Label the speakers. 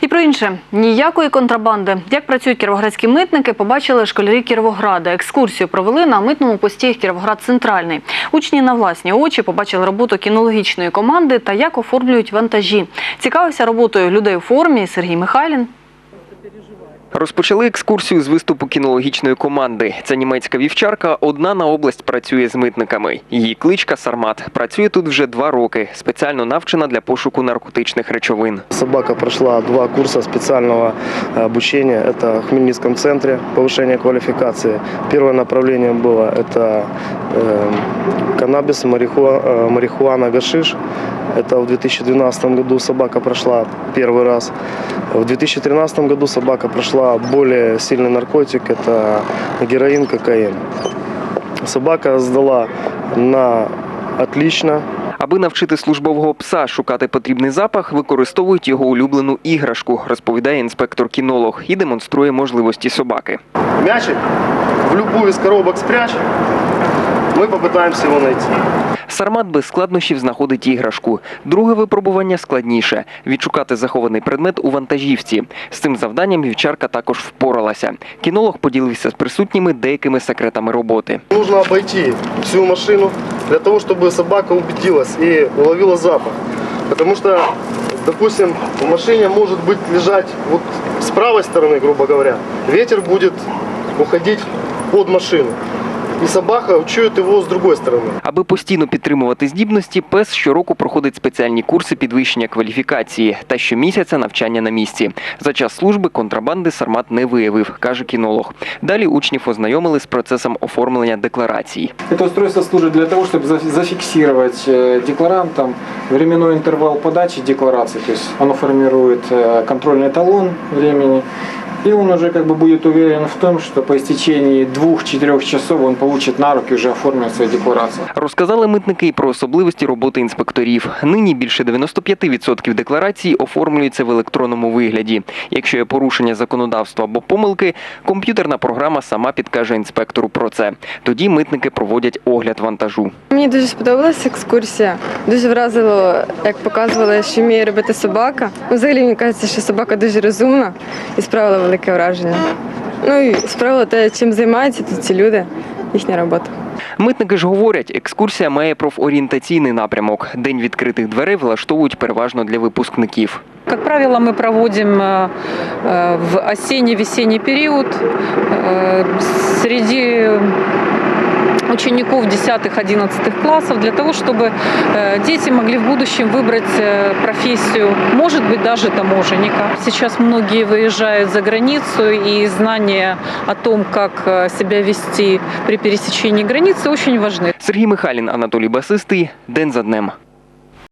Speaker 1: І про інше ніякої контрабанди. Як працюють кіровоградські митники, побачили школярі Кіровограда. Екскурсію провели на митному пості Кіровоград Центральний. Учні на власні очі побачили роботу кінологічної команди та як оформлюють вантажі. Цікавився роботою людей у формі Сергій Михайлін.
Speaker 2: Розпочали екскурсію з виступу кінологічної команди. Ця німецька вівчарка одна на область працює з митниками. Її кличка Сармат. Працює тут вже два роки. Спеціально навчена для пошуку наркотичних речовин.
Speaker 3: Собака прошла два курса специального э, обучения. Это в Хмельницком центре повышения квалификации. Первое направление было это э, каннабис, марихуа- э, марихуана, гашиш. Это в 2012 году собака прошла первый раз. В 2013 году собака прошла более сильный наркотик. Это героин, кокаин. Собака сдала на отлично.
Speaker 2: Аби навчити службового пса шукати потрібний запах, використовують його улюблену іграшку, розповідає інспектор-кінолог і демонструє можливості собаки.
Speaker 3: Мячик в любую из коробок спрячь. Мы попытаемся его найти.
Speaker 2: Сармат без складнощів знаходить іграшку. Друге випробування складніше відшукати захований предмет у вантажівці. З цим завданням вівчарка також впоралася. Кінолог поділився з присутніми деякими секретами роботи.
Speaker 3: Нужно обойти всю машину для того, чтобы собака убедилась и уловила запах. Потому что, допустим, в машине может быть лежать вот с правой стороны, грубо говоря, ветер будет уходить под машину. И собака чует его с другой стороны.
Speaker 2: Аби постійно підтримувати здібності, пес щороку проходить спеціальні курси підвищення кваліфікації та щомісяця навчання на місці. За час служби контрабанди Сармат не виявив, каже кінолог. Далі учнів ознайомили з процесом оформлення декларацій.
Speaker 4: Это устройство служит для того, чтобы за- зафиксировать э, декларантам временной интервал подачи декларации. То есть оно формирует э, контрольный талон времени. И он уже как бы будет уверен в том, что по истечении двух-четырех часов он получит на руки уже оформленную свою декларацию.
Speaker 2: Розказали митники і про особливості роботи інспекторів. Нині більше 95% декларацій оформлюються в електронному вигляді. Якщо є порушення законодавства або помилки, комп'ютерна програма сама підкаже інспектору про це. Тоді митники проводять огляд вантажу.
Speaker 5: Мені дуже сподобалася екскурсія. Дуже вразило, як показували, що вміє робити собака. Ну, Взагалі мені кажеться, що собака дуже розумна і справила велике враження. Ну і справила те, чим займаються тут ці люди, їхня робота.
Speaker 2: Митники ж говорять, екскурсія має профорієнтаційний напрямок. День відкритих дверей влаштовують переважно для випускників.
Speaker 6: Как правило, мы проводим э, э, в осенне-весенний период э, среди учеников 10-11 классов для того, чтобы э, дети могли в будущем выбрать э, профессию, может быть, даже таможенника. Сейчас многие выезжают за границу, и знания о том, как э, себя вести при пересечении границы, очень важны.
Speaker 2: Сергій Михайлін, Анатолій Басистий. День за днем.